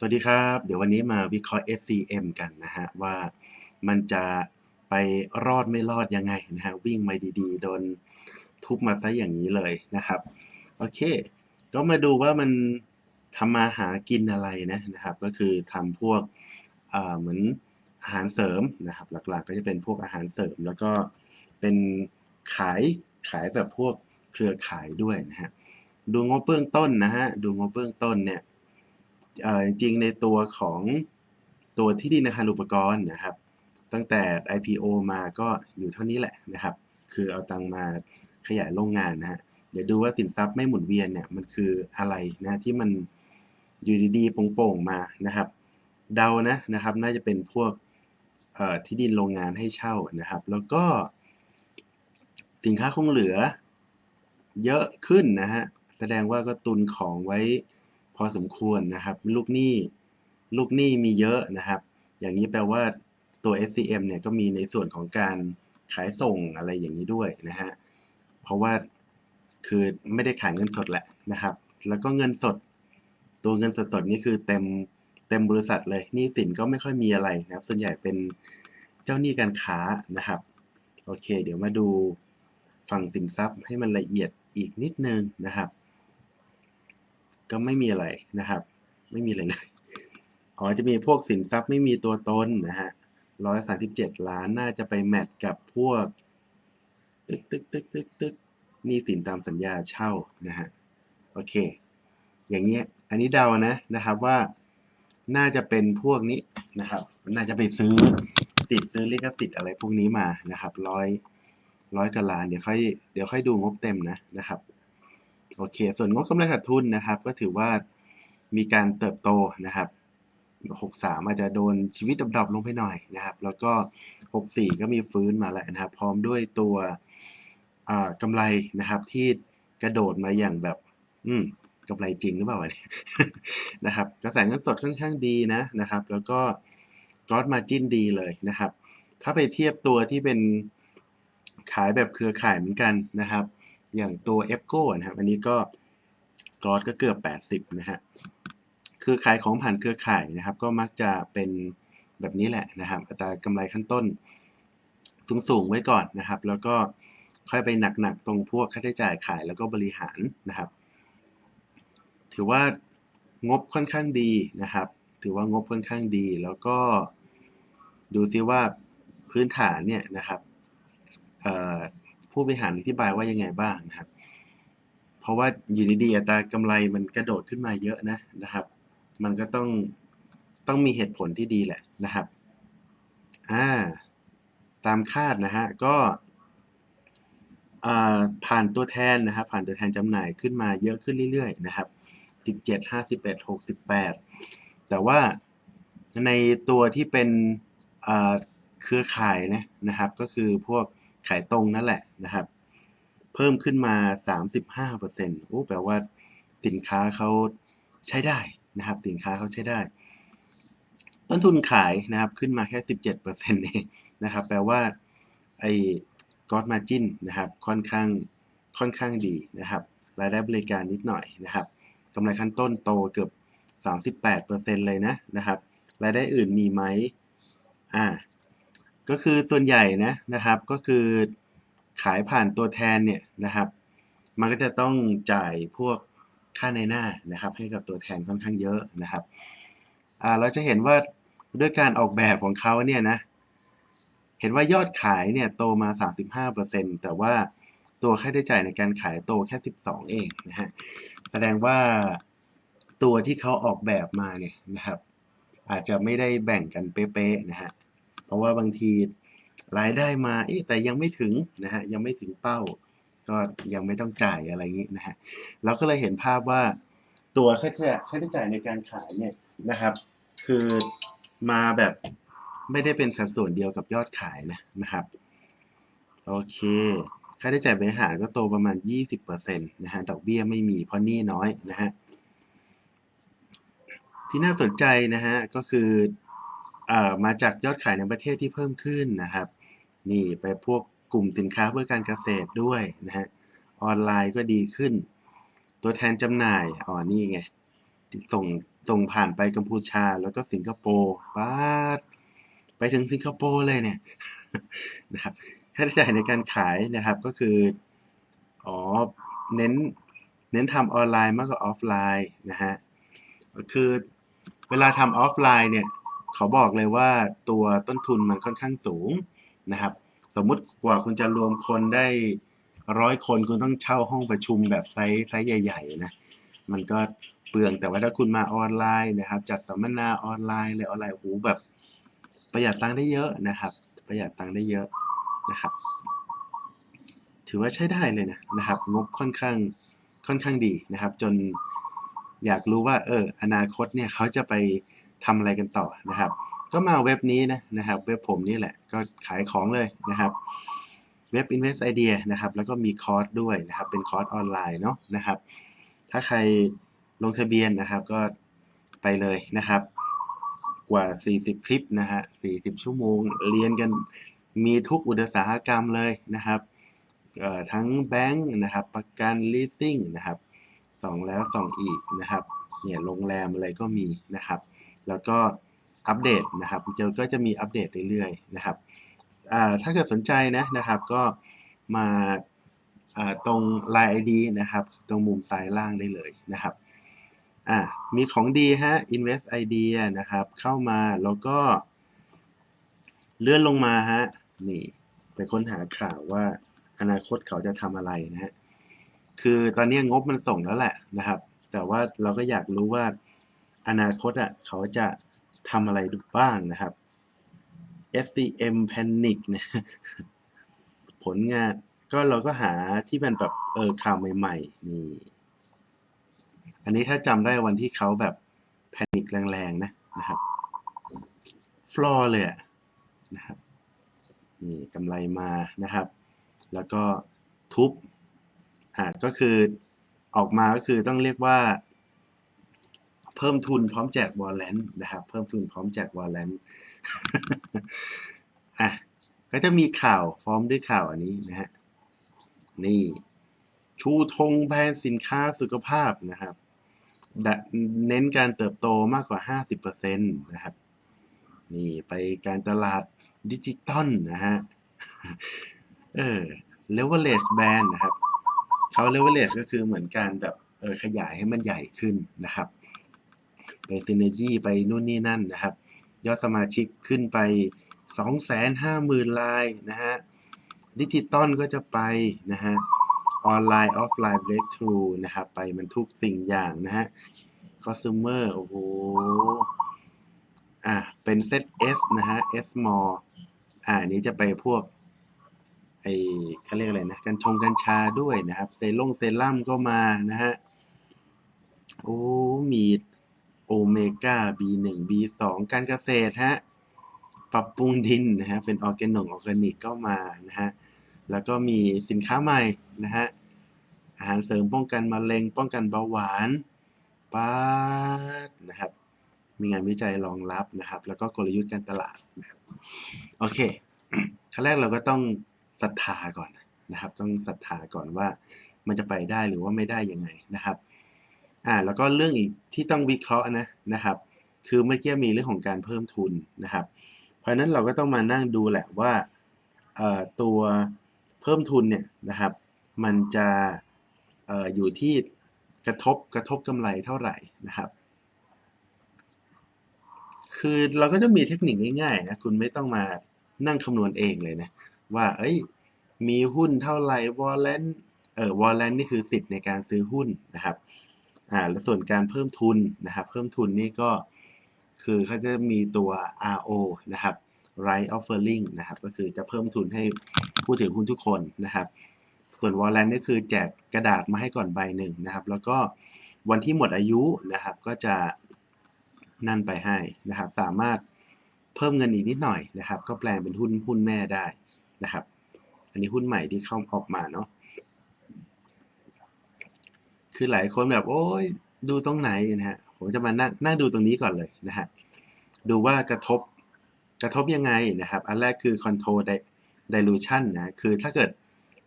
สวัสดีครับ เดี๋ยววันนี้มาวิเคราะห์ SCM กันนะฮะ ว่ามันจะไปรอดไม่รอดยังไงนะฮะ วิ่งมาดีๆ โดนทุบมาซะอย่างนี้เลยนะครับ โอเค ก็มาดูว่ามันทำมาหากินอะไรนะนะครับ ก็คือทำพวกเอ่อเหมือนอาหารเสริมนะครับ หลักๆ ก็จะเป็นพวกอาหารเสริม แล้วก็เป็นขายขายแบบพวกเครือข่ายด้วยนะฮะ ดูงบเบื้องต้นนะฮะ ดูงบเบื้องต้นเนี่ย จริงในตัวของตัวที่ดินอาคารอุปกรณ์นะครับ ตั้งแต่ IPO มาก็อยู่เท่านี้แหละนะครับ คือเอาตังมาขยายโรงงานนะฮะเดี๋ยวดูว่าสินทรัพย์ไม่หมุนเวียนเนี่ยมันคืออะไรนะที่มันอยู่ดีๆโป่งๆมานะครับ เดานะนะครับ น่าจะเป็นพวกที่ดินโรงงานให้เช่านะครับ แล้วก็ สินค้าคงเหลือเยอะขึ้นนะฮะแสดงว่าก็ตุนของไว้ พอสมควรนะครับ ลูกหนี้ลูกหนี้มีเยอะนะครับ อย่างนี้แปลว่าตัว SCM เนี่ยก็มีในส่วนของการขายส่งอะไรอย่างนี้ด้วยนะฮะ เพราะว่าคือไม่ได้ขายเงินสดแหละนะครับ แล้วก็เงินสด ตัวเงินสดสดนี่คือเต็มเต็มบริษัทเลยหนี้สินก็ไม่ค่อยมีอะไรนะครับ ส่วนใหญ่เป็นเจ้าหนี้การค้านะครับ โอเค เดี๋ยวมาดูฝั่งสินทรัพย์ให้มันละเอียดอีกนิดนึงนะครับ ก็ไม่มีอะไรนะครับ ไม่มีอะไรเลยอ๋อจะมีพวกสินทรัพย์ไม่มีตัวตนนะฮะร้อยสาสิบเจ็ดล้านน่าจะไปแมทกับพวก ตึกตึกตึกตึกตึกนี่สินตามสัญญาเช่านะฮะโอเค อย่างเงี้ยอันนี้เดานะนะครับว่าน่าจะเป็นพวกนี้นะครับ น่าจะไปซื้อสิทธิ์ซื้อลิขสิทธิ์อะไรพวกนี้มานะครับร้อยร้อยกว่าล้านเดี๋ยวค่อยเดี๋ยวค่อยดูงบเต็มนะนะครับ โอเค ส่วนงบกำไรขาดทุนนะครับ ก็ถือว่ามีการเติบโตนะครับ63อาจจะโดนชีวิตดรอปๆลงไปหน่อยนะครับ แล้วก็ 64 ก็มีฟื้นมาแล้วนะครับ พร้อมด้วยตัวอ่ากำไรนะครับ ที่กระโดดมาอย่างแบบ อืมกำไรจริงหรือเปล่าเนี่ยนะครับ กระแสเงินสดค่อนข้างดีนะนะครับ แล้วก็ gross margin ดีเลยนะครับ ถ้าไปเทียบตัวที่เป็นขายแบบเครือข่ายเหมือนกันนะครับ อย่างตัว e p c o นะครับ อันนี้ก็กรอสก็เกือบ 80 นะฮะคือขายของผ่านเครือข่ายนะครับ ก็มักจะเป็นแบบนี้แหละนะครับ อัตรากำไรขั้นต้นสูงๆไว้ก่อนนะครับ แล้วก็ค่อยไปหนักๆ ตรงพวกค่าใช้จ่ายขายแล้วก็บริหารนะครับ ถือว่างบค่อนข้างดีนะครับ ถือว่างบค่อนข้างดี แล้วก็ดูซิว่าพื้นฐานเนี่ยนะครับ ผู้บริหารอธิบายว่ายังไงบ้างนะครับ เพราะว่าอยู่ดีๆอัตรากำไรมันกระโดดขึ้นมาเยอะนะนะครับ มันก็ต้องต้องมีเหตุผลที่ดีแหละนะครับอ่าตามคาดนะฮะก็อ่าผ่านตัวแทนนะครับ ผ่านตัวแทนจำหน่ายขึ้นมาเยอะขึ้นเรื่อยๆนะครับ 17 51 68 แต่ว่าในตัวที่เป็นอ่าเครือข่ายนะนะครับ ก็คือพวก ขายตรงนั่นแหละนะครับ เพิ่มขึ้นมา 35%โอ้แปลว่าสินค้าเขาใช้ได้นะครับ สินค้าเขาใช้ได้ ต้นทุนขายนะครับขึ้นมาแค่ 17%เองนะครับ แปลว่าไอ้ gross margin นะครับค่อนข้างค่อนข้างดีนะครับ รายได้บริการนิดหน่อยนะครับกำไรขั้นต้นโตเกือบ 38%เลยนะนะครับ รายได้อื่นมีไหมอ่า ก็คือส่วนใหญ่นะนะครับก็คือขายผ่านตัวแทนเนี่ยนะครับ มันก็จะต้องจ่ายพวกค่าในหน้านะครับ ให้กับตัวแทนค่อนข้างเยอะนะครับอ่าเราจะเห็นว่าด้วยการออกแบบของเขาเนี่ยนะเห็นว่ายอดขายเนี่ยโตมา 35%แต่ว่าตัวค่าใช้จ่ายในการขายโตแค่ 12 เองนะฮะแสดงว่าตัวที่เขาออกแบบมาเนี่ยนะครับ อาจจะไม่ได้แบ่งกันเป๊ะๆนะฮะ เพราะว่าบางทีรายได้มาเอ๊ะแต่ยังไม่ถึงนะฮะยังไม่ถึงเป้า ก็ยังไม่ต้องจ่ายอะไรอย่างนี้นะฮะเราก็เลยเห็นภาพว่าตัวค่าใช้จ่ายค่าใช้จ่ายในการขายเนี่ยนะครับ คือมาแบบไม่ได้เป็นสัดส่วนเดียวกับยอดขายนะนะครับโอเคค่าใช้จ่ายบริหารก็โตประมาณ 20%นะฮะดอกเบี้ยไม่มีเพราะหนี้น้อยนะฮะที่น่าสนใจนะฮะก็คือ มาจากยอดขายในประเทศที่เพิ่มขึ้นนะครับ นี่ไปพวกกลุ่มสินค้าเพื่อการเกษตรด้วยนะฮะออนไลน์ก็ดีขึ้น ตัวแทนจำหน่ายอ๋อนี่ไงส่งส่งผ่านไปกัมพูชาแล้วก็สิงคโปร์ป้าดไปถึงสิงคโปร์เลยเนี่ยนะครับค่าใช้จ่ายในการขายนะครับก็คืออ๋อเน้นเน้นทำออนไลน์มากกว่าออฟไลน์นะฮะคือเวลาทำออฟไลน์เนี่ย ขาบอกเลยว่าตัวต้นทุนมันค่อนข้างสูงนะครับ สมมุติกว่าคุณจะรวมคนได้ร้อยคนคุณต้องเช่าห้องประชุมแบบไซส์ไซส์ใหญ่ๆนะมันก็เปลืองแต่ว่าถ้าคุณมาออนไลน์นะครับ จัดสัมมนาออนไลน์เลยออนไลน์โอ้โหแบบประหยัดตังค์ได้เยอะนะครับ ประหยัดตังค์ได้เยอะนะครับ ถือว่าใช้ได้เลยนะนะครับ งบค่อนข้างค่อนข้างดีนะครับ จนอยากรู้ว่าเอออนาคตเนี่ยเขาจะไป ทำอะไรกันต่อนะครับ ก็มาเว็บนี้นะนะครับเว็บผมนี่แหละก็ขายของเลยนะครับเว็บ Invest Idea นะครับแล้วก็มีคอร์สด้วยนะครับเป็นคอร์สออนไลน์เนาะนะครับ ถ้าใครลงทะเบียนนะครับก็ไปเลยนะครับ กว่า 40 คลิปนะฮะ40 ชั่วโมง เรียนกันมีทุกอุตสาหกรรมเลยนะครับทั้งแบงค์นะครับประกัน leasing นะครับสองแล้วสองอีกนะครับเนี่ยโรงแรมอะไรก็มีนะครับ แล้วก็อัปเดตนะครับจอก็จะมีอัปเดตเรื่อยๆนะครับถ้าเกิดสนใจนะนะครับก็มาตรง Line ID นะครับ ตรงมุมซ้ายล่างได้เลยนะครับมีของดีฮะ Invest Idea นะครับ เข้ามาแล้วก็เลื่อนลงมาฮะนี่ไปค้นหาข่าวว่าอนาคตเขาจะทำอะไรนะฮะคือตอนนี้งบมันส่งแล้วแหละนะครับ แต่ว่าเราก็อยากรู้ว่า อนาคตอะเขาจะทำอะไรบ้างนะครับ SCM Panic เนี่ยผลงานก็เราก็หาที่เป็นแบบเออข่าวใหม่ๆนี่อันนี้ถ้าจำได้วันที่เขาแบบแพนิคแรงๆนะนะครับฟลอร์เลยอะนะครับนี่กำไรมานะครับ แล้วก็ทุบอ่าก็คือออกมาก็คือต้องเรียกว่า เพิ่มทุนพร้อมแจกวอลเลนนะครับ เพิ่มทุนพร้อมแจกวอลเลนอะก็จะมีข่าวพร้อมด้วยข่าวอันนี้นะฮะนี่ชูธงแบรนด์สินค้าสุขภาพนะครับ เน้นการเติบโตมากกว่า 50%นะครับ นี่ไปการตลาดดิจิตอลนะฮะ เออ leverage band นะครับ เขา leverage ก็คือเหมือนการแบบเออขยายให้มันใหญ่ขึ้นนะครับ ไป synergy ไปนู่นนี่นั่นนะครับ ยอดสมาชิกขึ้นไป 250,000รายนะฮะดิจิตอลก็จะไปนะฮะออนไลน์ออฟไลน์ breakthrough นะครับไปมันทุกสิ่งอย่างนะฮะ consumer โอ้โหอะเป็นเซต S นะฮะ S more อ่าอันนี้จะไปพวกไอเขาเรียกอะไรนะกัญชงกัญชาด้วยนะครับ เซรุ่งเซรั่มก็มานะฮะ โอ้มี โอเมก้า B1 B2 การเกษตรฮะ ปรับปรุงดินนะฮะ เป็นออร์แกนงออร์แกนิกก็มานะฮะ แล้วก็มีสินค้าใหม่นะฮะ อาหารเสริมป้องกันมะเร็ง ป้องกันเบาหวานป้าดนะครับ มีงานวิจัยรองรับนะครับ แล้วก็กลยุทธ์การตลาดนะครับโอเค ขั้นแรกเราก็ต้องศรัทธาก่อนนะครับ ต้องศรัทธาก่อนว่ามันจะไปได้หรือว่าไม่ได้ยังไงนะครับ อ่าแล้วก็เรื่องอีกที่ต้องวิเคราะห์นะนะครับ คือเมื่อกี้มีเรื่องของการเพิ่มทุนนะครับ เพราะฉะนั้นเราก็ต้องมานั่งดูแหละว่าตัวเพิ่มทุนเนี่ยนะครับ มันจะออยู่ที่กระทบกระทบกำไรเท่าไหร่นะครับ คือเราก็จะมีเทคนิคง่ายๆนะคุณไม่ต้องมานั่งคำนวณเองเลยนะว่าเอ้ยมีหุ้นเท่าไหร่วอลเลนเออวอลเลนนี่คือสิทธิ์ในการซื้อหุ้นนะครับ อ่าแล้วส่วนการเพิ่มทุนนะครับ เพิ่มทุนนี่ก็คือเขาจะมีตัว RO นะครับ right offering นะครับ ก็คือจะเพิ่มทุนให้ผู้ถือหุ้นทุกคนนะครับ ส่วนวอลเลนนี่คือแจกกระดาษมาให้ก่อนใบหนึ่งนะครับ แล้วก็วันที่หมดอายุนะครับ ก็จะนั่นไปให้นะครับ สามารถเพิ่มเงินอีกนิดหน่อยนะครับ ก็แปลงเป็นหุ้นหุ้นแม่ได้นะครับ อันนี้หุ้นใหม่ที่เข้าออกมาเนาะ คือหลายคนแบบโอ้ยดูตรงไหนนะฮะผมจะมานั่งนั่งดูตรงนี้ก่อนเลยนะฮะดูว่ากระทบกระทบยังไงนะครับ อันแรกคือ control dilution นะคือถ้าเกิด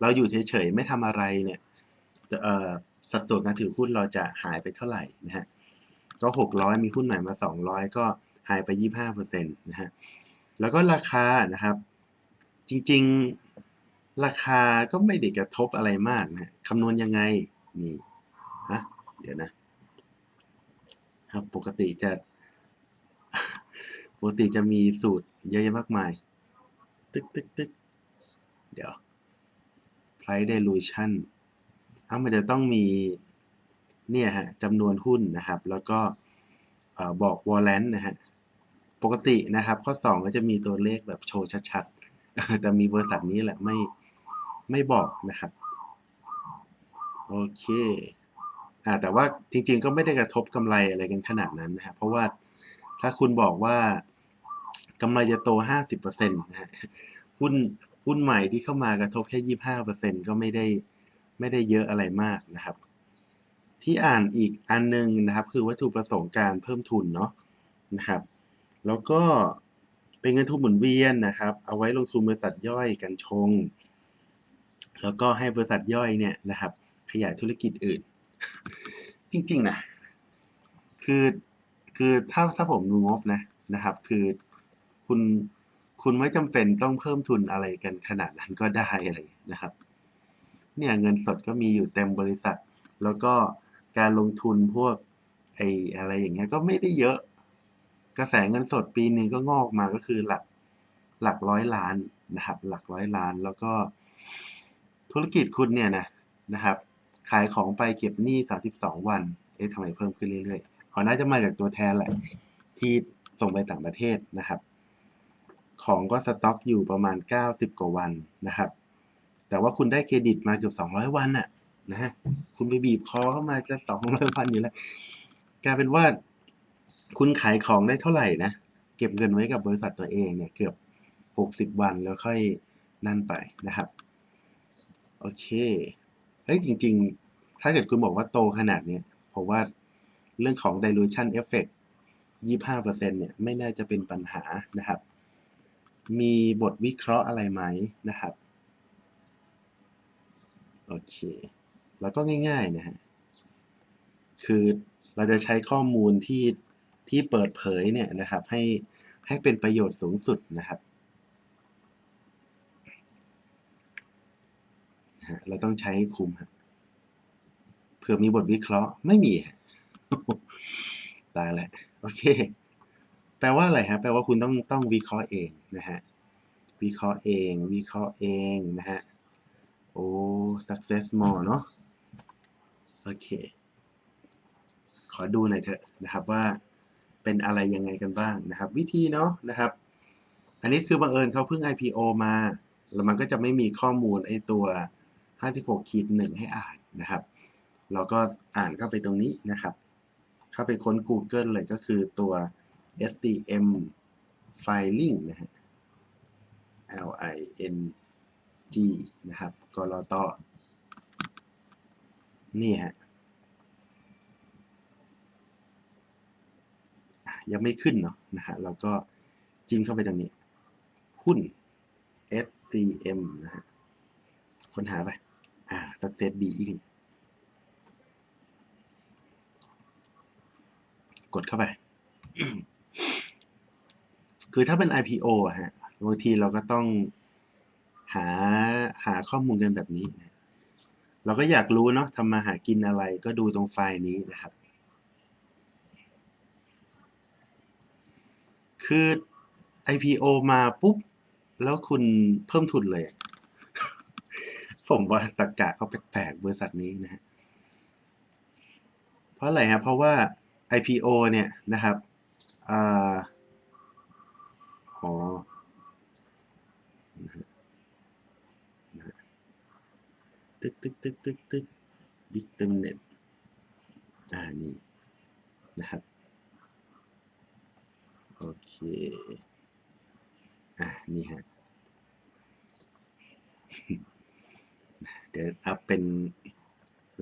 เราอยู่เฉยๆ ไม่ทำอะไรเนี่ยสัดส่วนการถือหุ้นเราจะหายไปเท่าไหร่นะฮะก็ 600 มีหุ้นไหนมา 200 ก็หายไป 25%นะฮะแล้วก็ราคานะครับ จริงๆ ราคาก็ไม่ได้กระทบอะไรมากนะคำนวณยังไงนี่ ฮะเดี๋ยวนะครับปกติจะ ปกติจะมีสูตรเยอะแยะมากมาย ตึกตึกตึกเดี๋ยว price dilution อ้ามันจะต้องมีเนี่ยฮะจำนวนหุ้นนะครับ แล้วก็เอ่อบอก warrant นะฮะปกตินะครับ ข้อ 2 ก็จะมีตัวเลขแบบโชว์ชัดๆ แต่มีบริษัทนี้แหละไม่ไม่บอกนะครับ โอเค แต่ว่าจริงๆก็ไม่ได้กระทบกำไรอะไรกันขนาดนั้นนะครับเพราะว่าถ้าคุณบอกว่ากำไรจะโต 50%นะฮะหุ้นหุ้นใหม่ที่เข้ามากระทบแค่ 25%ก็ไม่ได้ไม่ได้เยอะอะไรมากนะครับ ที่อ่านอีกอันหนึงนะครับ คือวัตถุประสงค์การเพิ่มทุนเนาะนะครับ แล้วก็เป็นเงินทุนหมุนเวียนนะครับ เอาไว้ลงทุนบริษัทย่อยกันชง แล้วก็ให้บริษัทย่อยเนี่ยนะครับ ขยายธุรกิจอื่น จริง ๆนะคือคือถ้าถ้าผมดูงบนะนะครับ คือคุณคุณไม่จำเป็นต้องเพิ่มทุนอะไรกันขนาดนั้นก็ได้อะไรนะครับ เนี่ยเงินสดก็มีอยู่เต็มบริษัท แล้วก็การลงทุนพวกไอ้อะไรอย่างเงี้ยก็ไม่ได้เยอะ กระแสเงินสดปีหนึ่งก็งอกมาก็คือหลักหลักร้อยล้านนะครับ หลักร้อยล้านแล้วก็ธุรกิจคุณเนี่ยนะนะครับ ขายของไปเก็บหนี้ 32 วัน เอ๊ะทำไมเพิ่มขึ้นเรื่อยๆอ๋อน่าจะมาจากตัวแทนแหละ ที่ส่งไปต่างประเทศนะครับ ของก็สต็อกอยู่ประมาณ 90 กว่าวันนะครับ แต่ว่าคุณได้เครดิตมาเกือบ 200 วันน่ะนะฮะ คุณไปบีบคอเข้ามาจะ200 วันอยู่แล้ว กลายเป็นว่า คุณขายของได้เท่าไหร่นะ เก็บเงินไว้กับบริษัทตัวเองเนี่ยเกือบ 60 วันแล้วค่อยนั่นไปนะครับ โอเค เฮ้ยจริง ๆ ถ้าเกิดคุณบอกว่าโตขนาดเนี้ยผมว่าเรื่องของ dilution effect 25%เนี่ยไม่น่าจะเป็นปัญหานะครับ มีบทวิเคราะห์อะไรไหมนะครับ โอเค แล้วก็ง่ายๆนะฮะ คือเราจะใช้ข้อมูลที่ที่เปิดเผยเนี่ยนะครับ ให้ให้เป็นประโยชน์สูงสุดนะครับนะ ฮะ เราต้องใช้ให้คุมฮะ เผื่อมีบทวิเคราะห์ไม่มีฮะตายแล้วโอเค แปลว่าอะไรฮะ แปลว่าคุณต้องต้องวิเคราะห์เองนะฮะ วิเคราะห์เอง วิเคราะห์เองนะฮะ โอ้ success more เนาะโอเค ขอดูหน่อยเถอะนะครับว่าเป็นอะไรยังไงกันบ้างนะครับ วิธีเนาะนะครับ อันนี้คือบังเอิญเขาเพิ่ง IPO มา แล้วมันก็จะไม่มีข้อมูลไอ้ตัว 56ขีดหนึ่งให้อ่านนะครับ เราก็อ่านเข้าไปตรงนี้นะครับ เข้าไปค้น Google เลยก็คือตัว SCM filing นะฮะ L I N G นะครับกรตนี่ฮะยังไม่ขึ้นเนาะนะฮะเราก็จิ้มเข้าไปตรงนี้ หุ้น SCM นะฮะค้นหาไป อ่า success B อีกกดเข้าไป คือถ้าเป็น IPO อะฮะบางทีเราก็ต้องหาหาข้อมูลกันแบบนี้ เราก็อยากรู้เนาะทำมาหากินอะไรก็ดูตรงไฟล์นี้นะครับ คือ IPO มาปุ๊บ แล้วคุณเพิ่มทุนเลย ผมว่าตะกะเขาแปลกๆบริษัทนี้นะฮะเพราะอะไรครับเพราะว่า IPO เนี่ยนะครับอ๋อตึกตึกตึกตึกตึก disseminate อ่านี่นะครับ โอเค อะนี่ฮะ เดี๋ยวอัพเป็น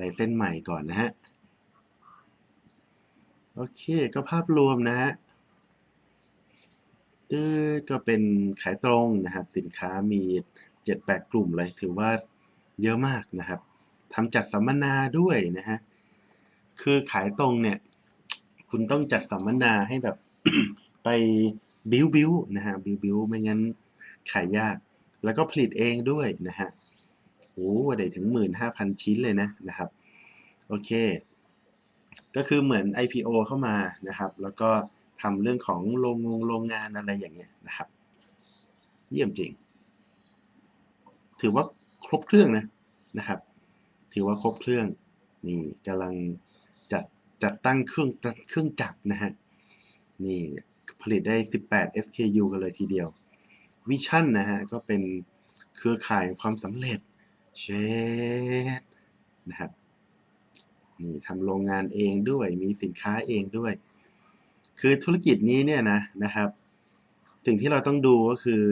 ลายเส้นใหม่ก่อนนะฮะ โอเค ก็ภาพรวมนะฮะตื้อก็เป็นขายตรงนะครับ สินค้ามี 7-8 กลุ่มเลย ถือว่าเยอะมากนะครับทำจัดสัมมนาด้วยนะฮะ คือขายตรงเนี่ย คุณต้องจัดสัมมนาให้แบบไปบิวบิวนะฮะบิวบิวไม่งั้นขายยาก แล้วก็ผลิตเองด้วยนะฮะ ได้ถึงหมื่นห้าพันชิ้นเลยนะนะครับ โอเค ก็คือเหมือน IPO เข้ามานะครับ แล้วก็ทำเรื่องของโรงงงโรงงานอะไรอย่างเงี้ยนะครับ เยี่ยมจริง ถือว่าครบเครื่องนะนะครับ ถือว่าครบเครื่องนี่กำลังจัดจัดตั้งเครื่องเครื่องจักรนะฮะนี่ผลิตได้ 18 SKU กันเลยทีเดียววิชั่นนะฮะก็เป็นเครือข่ายความสำเร็จ เชดนะครับนี่ทำโรงงานเองด้วยมีสินค้าเองด้วย คือธุรกิจนี้เนี่ยนะนะครับ สิ่งที่เราต้องดูก็คือ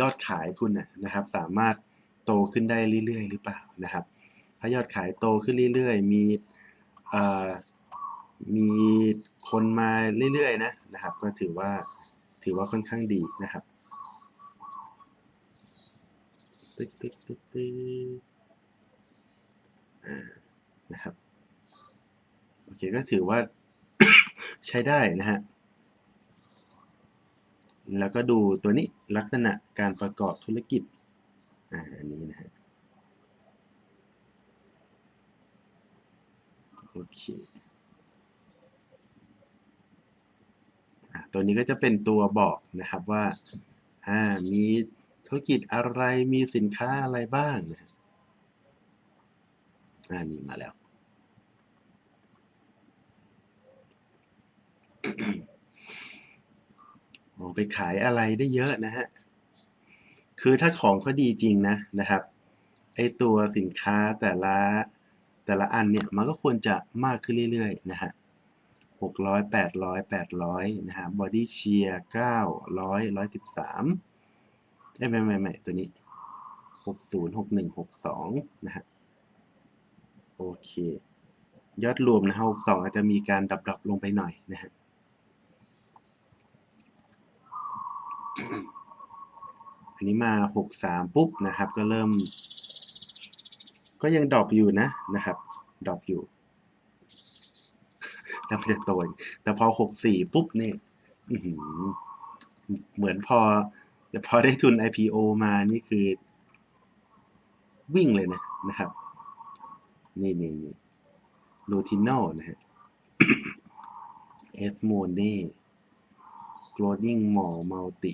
ยอดขายคุณนะครับ สามารถโตขึ้นได้เรื่อยๆ หรือเปล่านะครับ ถ้ายอดขายโตขึ้นเรื่อยๆ มีมีคนมาเรื่อยๆนะนะครับ ก็ถือว่าถือว่าค่อนข้างดีนะครับ ตึ๊กตึ๊กตึ๊กตึ๊กอ่านะครับโอเคก็ถือว่าใช้ได้นะฮะแล้วก็ดูตัวนี้ลักษณะการประกอบธุรกิจอ่าอันนี้นะฮะโอเคอะตัวนี้ก็จะเป็นตัวบอกนะครับว่า อ่า มี ธุรกิจอะไรมีสินค้าอะไรบ้างนะอันนี้มาแล้วโองไปขายอะไรได้เยอะนะฮะ คือถ้าของเขาดีจริงนะนะครับ ไอตัวสินค้าแต่ละแต่ละอันเนี่ย มันก็ควรจะมากขึ้นเรื่อยๆนะฮะ600 800 800 นะฮะบอดี้เชียร์900 113 ไม่ไม่ไม่ไม่ตัวนี้หกศูนย์หกหนึ่งหกสองนะฮะ โอเค ยอดรวมนะฮะหกสองอาจจะมีการดับดรอปลงไปหน่อยนะฮะ อันนี้มาหกสามปุ๊บนะครับ ก็เริ่ม ก็ยังดรอปอยู่นะนะครับดรอปอยู่ แล้วมันจะโตแต่พอหกสี่ปุ๊บเนี่ยเหมือนพอ เดี๋ยวพอได้ทุน IPO มานี่คือ วิ่งเลยนะนะครับ นี่นี่นี่ลูทิน n ลนะฮะเอสโมเน่ growing more multi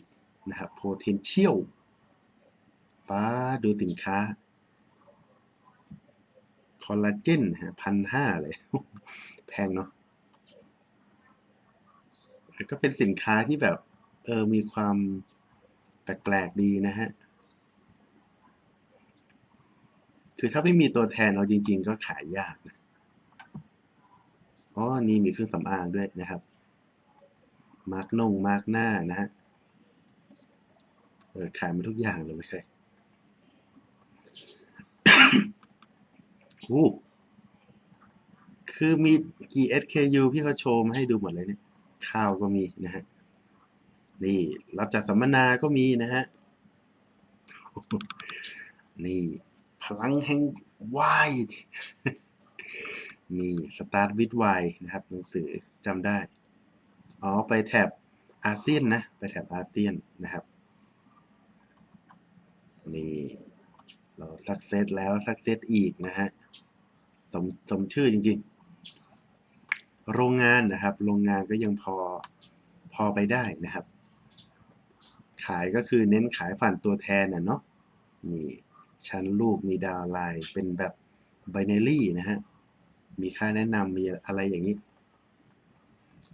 นะครับ potential ป้าดูสินค้า คอลลาเจนฮะพันห้าเลย แพงเนาะก็เป็นสินค้าที่แบบ เออมีความ แปลกๆดีนะฮะ คือถ้าไม่มีตัวแทนเอาจริง ๆ ก็ขายยากนะอ๋อนี่มีเครื่องสำอางด้วยนะครับ มาร์กนงมาร์กหน้านะฮะเออขายมาทุกอย่างเลยไม่ใช่อู้คือมีกี่ SKU พี่เขาโชว์มาให้ดูหมดเลยเนี่ย ข้าวก็มีนะฮะ นี่รับจัดสัมมนาก็มีนะฮะ นี่ พลังแห่งวายนี่ Start with Y นะครับหนังสือจำได้ อ๋อ ไปแถบอาเซียนนะ ไปแถบอาเซียนนะครับ นี่ เราสักเซตแล้วสักเซตอีกนะฮะ สมสมชื่อจริง ๆ โรงงานนะครับ โรงงานก็ยังพอพอไปได้นะครับ ขายก็คือเน้นขายผ่านตัวแทนน่ะเนาะนี่ชั้นลูกมีดาวไลน์เป็นแบบ binary นะฮะ มีค่าแนะนำมีอะไรอย่างนี้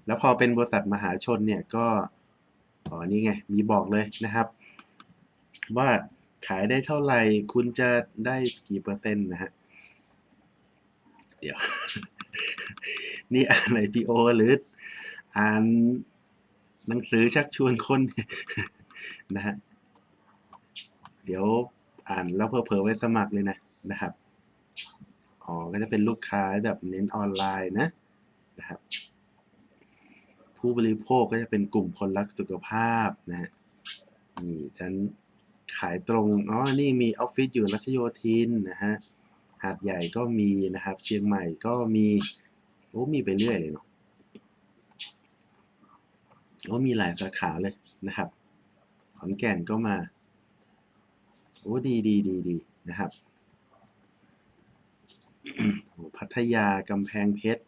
แล้วพอเป็นบริษัทมหาชนเนี่ยก็อ๋อนี่ไง มีบอกเลยนะครับ ว่าขายได้เท่าไหร่ คุณจะได้กี่เปอร์เซ็นต์นะฮะ เดี๋ยว นี่อ่าน IPO หรืออ่านหนังสือชักชวนคน นะฮะเดี๋ยวอ่านแล้วเพอๆไว้สมัครเลยนะนะครับอ๋อก็จะเป็นลูกค้าแบบเน้นออนไลน์นะนะครับผู้บริโภคก็จะเป็นกลุ่มคนรักสุขภาพนะฮะนี่ฉันขายตรงอ๋อนี่มีออฟฟิศอยู่รัชโยธินนะฮะหาดใหญ่ก็มีนะครับ เชียงใหม่ก็มีโอ้มีไปเรื่อยเลยเนาะโอ้มีหลายสาขาเลยนะครับ ขอนแก่นก็มา โอ้ดีดีดีดีนะครับโอ้พัทยากำแพงเพชร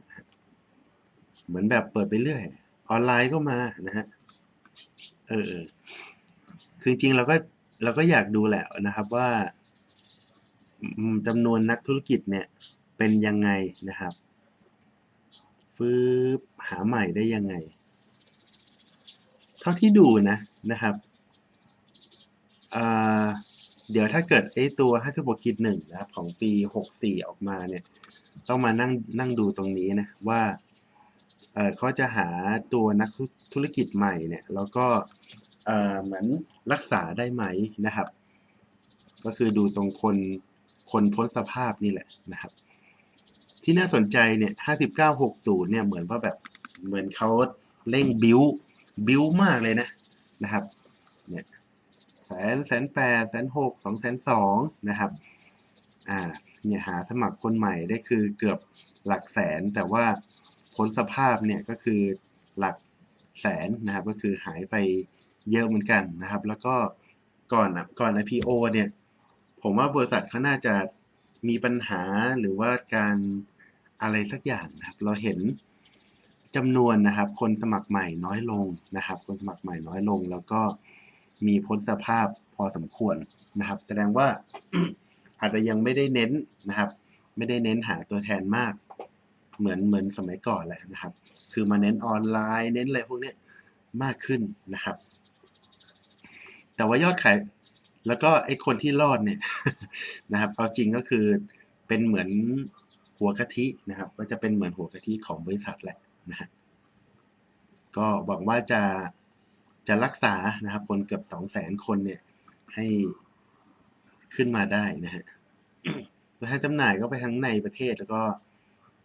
เหมือนแบบเปิดไปเรื่อย ออนไลน์ก็มานะฮะ เออคือจริงเราก็เราก็อยากดูแหละนะครับว่าจำนวนนักธุรกิจเนี่ย เป็นยังไงนะครับฟื้บหาใหม่ได้ยังไง เท่าที่ดูนะนะครับ เดี๋ยวถ้าเกิดไอ้ตัวฮัตบวกคิดหนึ่งนะครับของปีหกสี่ออกมาเนี่ย ต้องมานั่งนั่งดูตรงนี้นะว่าเเขาจะหาตัวนักธุรกิจใหม่เนี่ยแล้วก็เหมือนรักษาได้ไหมนะครับ ก็คือดูตรงคนคนพ้นสภาพนี่แหละนะครับ ที่น่าสนใจเนี่ยห้าสิบเก้าหกศูนย์เนี่ยเหมือนว่าแบบเหมือนเขาเร่งบิวบิวมากเลยนะนะครับเนี่ย นแสนแปดแสนหกสองแสนสองนะครับอ่าเนี่ยหาสมัครคนใหม่ได้คือเกือบหลักแสน แต่ว่าพ้นสภาพเนี่ยก็คือหลักแสนนะครับก็คือหายไปเยอะเหมือนกันนะครับ แล้วก็ก่อนก่อน IPO เนี่ยผมว่าบริษัทเขาน่าจะมีปัญหาหรือว่าการอะไรสักอย่างนะครับ เราเห็นจำนวนนะครับ คนสมัครใหม่น้อยลงนะครับ คนสมัครใหม่น้อยลง แล้วก็ มีพ้นสภาพพอสมควรนะครับ แสดงว่าอาจจะยังไม่ได้เน้นนะครับ ไม่ได้เน้นหาตัวแทนมาก เหมือนเหมือนสมัยก่อนแหละนะครับ คือมาเน้นออนไลน์เน้นอะไรพวกนี้มากขึ้นนะครับ แต่ว่ายอดขายแล้วก็ไอ้คนที่รอดเนี่ยนะครับ เอาจริงก็คือเป็นเหมือนหัวกะทินะครับ ก็จะเป็นเหมือนหัวกะทิของบริษัทแหละนะฮะก็หวังว่าจะ จะรักษานะครับคนเกือบสองแสนคนเนี่ยให้ขึ้นมาได้นะฮะตัวแทนจำหน่ายก็ไปทั้งในประเทศแล้วก็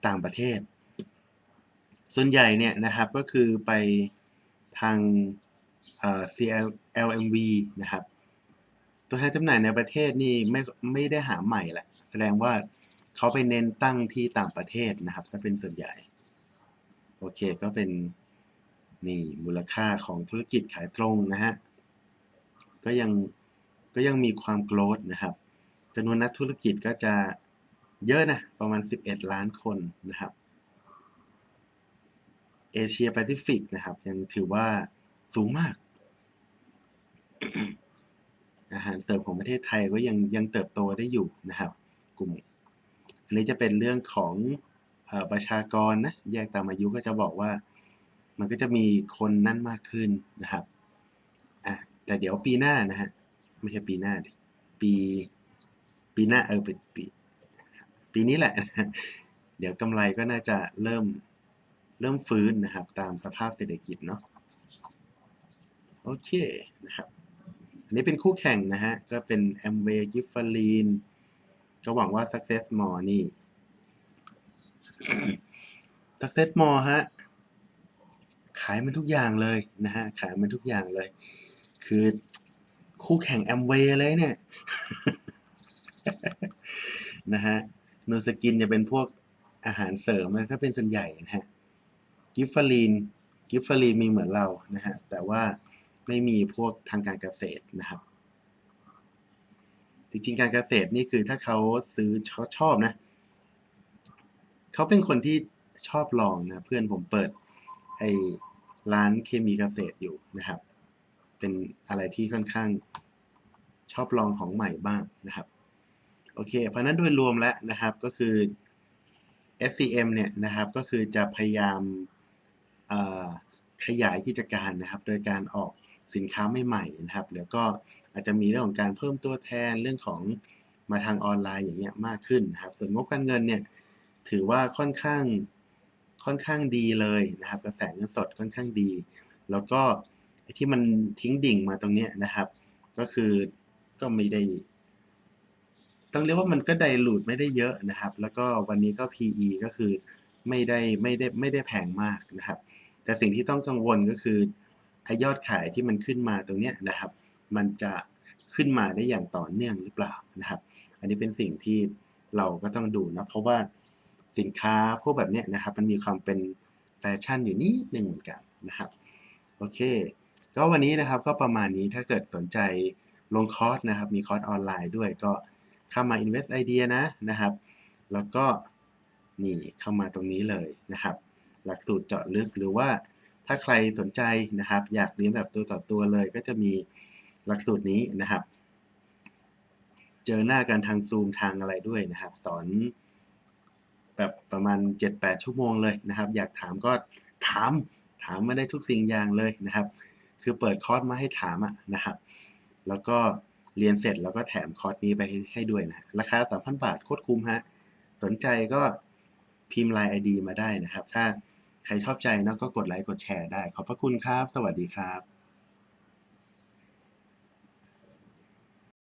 ต่างประเทศ ส่วนใหญ่เนี่ยนะครับก็คือไปทาง CLMV นะครับ ตัวแทนจำหน่ายในประเทศนี่ไม่ไม่ได้หาใหม่แหละแสดงว่าเขาไปเน้นตั้งที่ต่างประเทศนะครับ ถ้าเป็นส่วนใหญ่ โอเคก็เป็น นี่มูลค่าของธุรกิจขายตรงนะฮะ ก็ยังก็ยังมีความโกรธนะครับจำนวนนักธุรกิจก็จะเยอะนะประมาณ 11 ล้านคนนะครับ เอเชียแปซิฟิกนะครับ ยังถือว่าสูงมาก อาหารเสริมของประเทศไทยก็ยังยังเติบโตได้อยู่นะครับ กลุ่ม อันนี้จะเป็นเรื่องของอประชากรนะ แยกตามอายุก็จะบอกว่า มันก็จะมีคนนั่นมากขึ้นนะครับอะแต่เดี๋ยวปีหน้านะฮะไม่ใช่ปีหน้าดิปีปีหน้าเออปีปีปีนี้แหละ เดี๋ยวกำไรก็น่าจะเริ่มเริ่มฟื้นนะครับ ตามสภาพเศรษฐกิจเนาะโอเคนะครับอันนี้เป็นคู่แข่งนะฮะ ก็เป็น Amway g i f f a l i n ก็หวังว่า Success More นี่ Success More ฮะายมันทุกอย่างเลยนะฮะขายมันทุกอย่างเลย คือคู่แข่ง Amway เลยเนี่ยนะฮะโนสกินจะเป็นพวกอาหารเสริมนะถ้าเป็นส่วนใหญ่นะฮะกิฟฟารีนกิฟฟารีนมีเหมือนเรานะฮะแต่ว่าไม่มีพวกทางการเกษตรนะครับ จริงๆการเกษตรนี่คือถ้าเขาซื้อเขาชอบนะเขาเป็นคนที่ชอบลองนะเพื่อนผมเปิดไอ ร้านเคมีเกษตรอยู่นะครับ เป็นอะไรที่ค่อนข้างชอบลองของใหม่บ้างนะครับ โอเค เพราะนั้นโดยรวมแล้วนะครับก็คือ SCM เนี่ยนะครับก็คือจะพยายามขยายกิจการนะครับ โดยการออกสินค้าใหม่ๆนะครับ แล้วก็อาจจะมีเรื่องของการเพิ่มตัวแทนเรื่องของมาทางออนไลน์อย่างเงี้ยมากขึ้นนะครับ ส่วนงบการเงินเนี่ยถือว่าค่อนข้าง ค่อนข้างดีเลยนะครับ กระแสเงินสดค่อนข้างดี แล้วก็ที่มันทิ้งดิ่งมาตรงนี้นะครับ ก็คือก็ไม่ได้ต้องเรียกว่ามันก็ไดรูดไม่ได้เยอะนะครับ แล้วก็วันนี้ก็ PE ก็คือไม่ได้ไม่ได้ไม่ได้แพงมากนะครับ แต่สิ่งที่ต้องกังวลก็คือไอยอดขายที่มันขึ้นมาตรงเนี้ยนะครับ มันจะขึ้นมาได้อย่างต่อเนื่องหรือเปล่านะครับ อันนี้เป็นสิ่งที่เราก็ต้องดูนะเพราะว่า สินค้าพวกแบบเนี้ยนะครับ มันมีความเป็นแฟชั่นอยู่นิดหนึ่งเหมือนกันนะครับโอเค ก็วันนี้นะครับก็ประมาณนี้ถ้าเกิดสนใจลงคอร์สนะครับ มีคอร์สออนไลน์ด้วยก็เข้ามา Invest Idea นะนะครับ แล้วก็นี่เข้ามาตรงนี้เลยนะครับ หลักสูตรเจาะลึกหรือว่าถ้าใครสนใจนะครับ อยากเรียนแบบตัวต่อตัวเลย ก็จะมีหลักสูตรนี้นะครับ เจอหน้ากันทางซูมทางอะไรด้วยนะครับ สอน แบบประมาณ 7-8 ชั่วโมงเลยนะครับ อยากถามก็ถามถามมาได้ทุกสิ่งอย่างเลยนะครับ คือเปิดคอร์สมาให้ถามอะนะครับ แล้วก็เรียนเสร็จแล้วก็แถมคอร์สนี้ไปให้ด้วยนะราคา 3,000 บาทโคตรคุ้มฮะสนใจก็พิมพ์ Line ID มาได้นะครับ ถ้าใครชอบใจเนาะก็กดไลค์กดแชร์ได้ ขอบพระคุณครับ สวัสดีครับ